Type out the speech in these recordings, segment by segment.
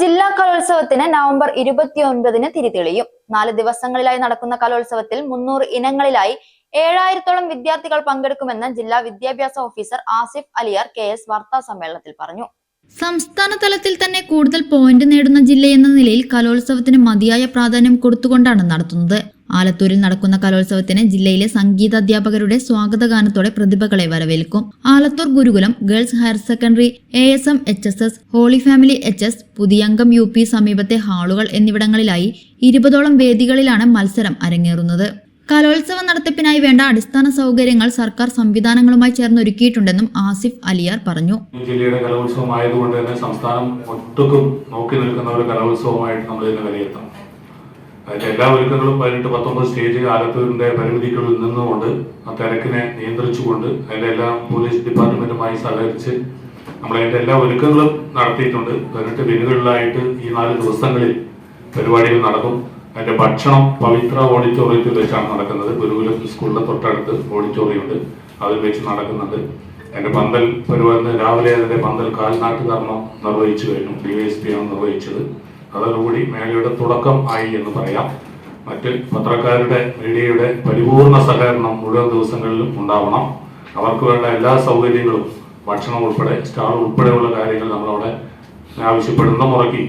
ജില്ലാ കലോത്സവത്തിന് നവംബർ ഇരുപത്തിയൊൻപതിന് തിരിതെളിയും. നാല് ദിവസങ്ങളിലായി നടക്കുന്ന കലോത്സവത്തിൽ മുന്നൂറ് ഇനങ്ങളിലായി ഏഴായിരത്തോളം വിദ്യാർത്ഥികൾ പങ്കെടുക്കുമെന്ന് ജില്ലാ വിദ്യാഭ്യാസ officer Asif Aliyar K S വാർത്താ സമ്മേളനത്തിൽ പറഞ്ഞു. സംസ്ഥാന തലത്തിൽ തന്നെ കൂടുതൽ പോയിന്റ് നേടുന്ന ജില്ലയെന്ന നിലയിൽ കലോത്സവത്തിന് മതിയായ പ്രാധാന്യം കൊടുത്തുകൊണ്ടാണ് നടത്തുന്നത്. ആലത്തൂരിൽ നടക്കുന്ന കലോത്സവത്തിന് ജില്ലയിലെ സംഗീത അധ്യാപകരുടെ സ്വാഗതഗാനത്തോടെ പ്രതിഭകളെ വരവേൽക്കും. Alathur Gurukulam girls higher secondary A S M H S S holy family H S Puthiyangam U P സമീപത്തെ ഹാളുകൾ എന്നിവിടങ്ങളിലായി ഇരുപതോളം വേദികളിലാണ് മത്സരം അരങ്ങേറുന്നത്. കലോത്സവ നടത്തിപ്പിനായി വേണ്ട അടിസ്ഥാന സൗകര്യങ്ങൾ സർക്കാർ സംവിധാനങ്ങളുമായി ചേർന്ന് ഒരുക്കിയിട്ടുണ്ടെന്നും ആസിഫ് അലിയാർ പറഞ്ഞു. ജില്ലയുടെ കലോത്സവം ആയതുകൊണ്ട് തന്നെ സംസ്ഥാനം ഒട്ടുക്കും നോക്കി നിൽക്കുന്ന ഒരു കലോത്സവമായിട്ട് നമ്മൾ ഇതിനെ വിലയിരുത്തണം. അതിന്റെ എല്ലാ ഒരുക്കങ്ങളും പതിനെട്ട് പത്തൊമ്പത് സ്റ്റേജ് ആലത്തൂരിന്റെ പരിമിതികളിൽ നിന്നുകൊണ്ട് ആ തിരക്കിനെ നിയന്ത്രിച്ചുകൊണ്ട് അതിന്റെ എല്ലാ പോലീസ് ഡിപ്പാർട്ട്മെന്റുമായി സഹകരിച്ച് നമ്മൾ അതിന്റെ എല്ലാ ഒരുക്കങ്ങളും നടത്തിയിട്ടുണ്ട്. പതിനെട്ട് ദിനങ്ങളിലായിട്ട് ഈ നാല് ദിവസങ്ങളിൽ പരിപാടികൾ നടക്കും. അതിന്റെ ഭക്ഷണം പവിത്ര ഓഡിറ്റോറിയത്തിൽ വെച്ചാണ് നടക്കുന്നത്. ഗുരുകുലം സ്കൂളിന്റെ തൊട്ടടുത്ത് ഓഡിറ്റോറിയം ഉണ്ട് അതിൽ വെച്ച് നടക്കുന്നുണ്ട്. അതിന്റെ പന്തൽ പരിപാടി രാവിലെ അതിന്റെ പന്തൽ കാൽനാട്ട് കർമ്മം നിർവഹിച്ചു കഴിഞ്ഞു. ഡി വൈ എസ് പി ആണ് നിർവഹിച്ചത്. അതോടുകൂടി മേളയുടെ തുടക്കം ആയി എന്ന് പറയാം. മറ്റ് പത്രക്കാരുടെ മീഡിയയുടെ പരിപൂർണ സഹകരണം മുഴുവൻ ദിവസങ്ങളിലും ഉണ്ടാവണം. അവർക്ക് വേണ്ട എല്ലാ സൗകര്യങ്ങളും ഭക്ഷണം ഉൾപ്പെടെ സ്റ്റാൾ ഉൾപ്പെടെയുള്ള കാര്യങ്ങൾ നമ്മളവിടെ ആവശ്യപ്പെടുന്ന മുറയ്ക്ക്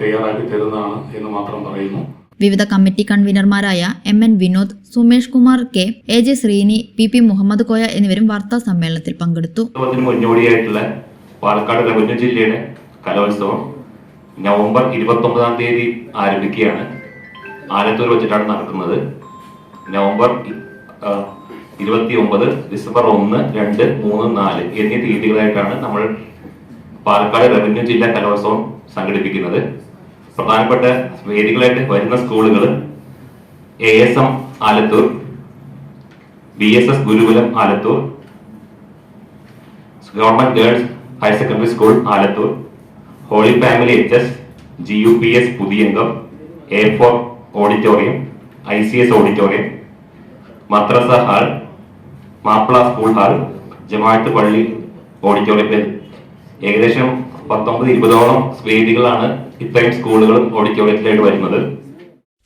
തയ്യാറാക്കി തരുന്നതാണ് എന്ന് മാത്രം പറയുന്നു. വിവിധ committee കൺവീനർമാരായ M N Vinod Sumesh Kumar K A J Sreeni P P Muhammad Koya എന്നിവരും വാർത്താ സമ്മേളനത്തിൽ പങ്കെടുത്തു. മുന്നോടിയായിട്ടുള്ള പാലക്കാട് റവന്യൂ ജില്ലയുടെ കലോത്സവം നവംബർ ഇരുപത്തി ഒമ്പതാം തീയതി ആരംഭിക്കുകയാണ്. ആലത്തൂർ വെച്ചിട്ടാണ് നടക്കുന്നത്. നവംബർ ഇരുപത്തി ഒമ്പത് ഡിസംബർ ഒന്ന് രണ്ട് മൂന്ന് നാല് എന്നീ തീയതികളായിട്ടാണ് നമ്മൾ പാലക്കാട് റവന്യൂ ജില്ലാ കലോത്സവം സംഘടിപ്പിക്കുന്നത്. പ്രധാനപ്പെട്ട വേദികളായിട്ട് വരുന്ന സ്കൂളുകൾ A S M Alathur B S S Gurukulam Alathur government girls higher secondary school Alathur holy family H S G U P S Puthiyangam A four auditorium I C S auditorium madrasa hall Mappila school hall ജമാഅത്ത് പള്ളി ഓഡിറ്റോറിയത്തിൽ ഏകദേശം പത്തൊമ്പത് ഇരുപതോളം വേദികളാണ് ഇത്രയും സ്കൂളുകളും ഓഡിറ്റോറിയത്തിലായിട്ട് വരുന്നത്.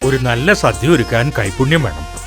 ഒരു നല്ല സദ്യ ഒരുക്കാൻ കൈപുണ്യം വേണം.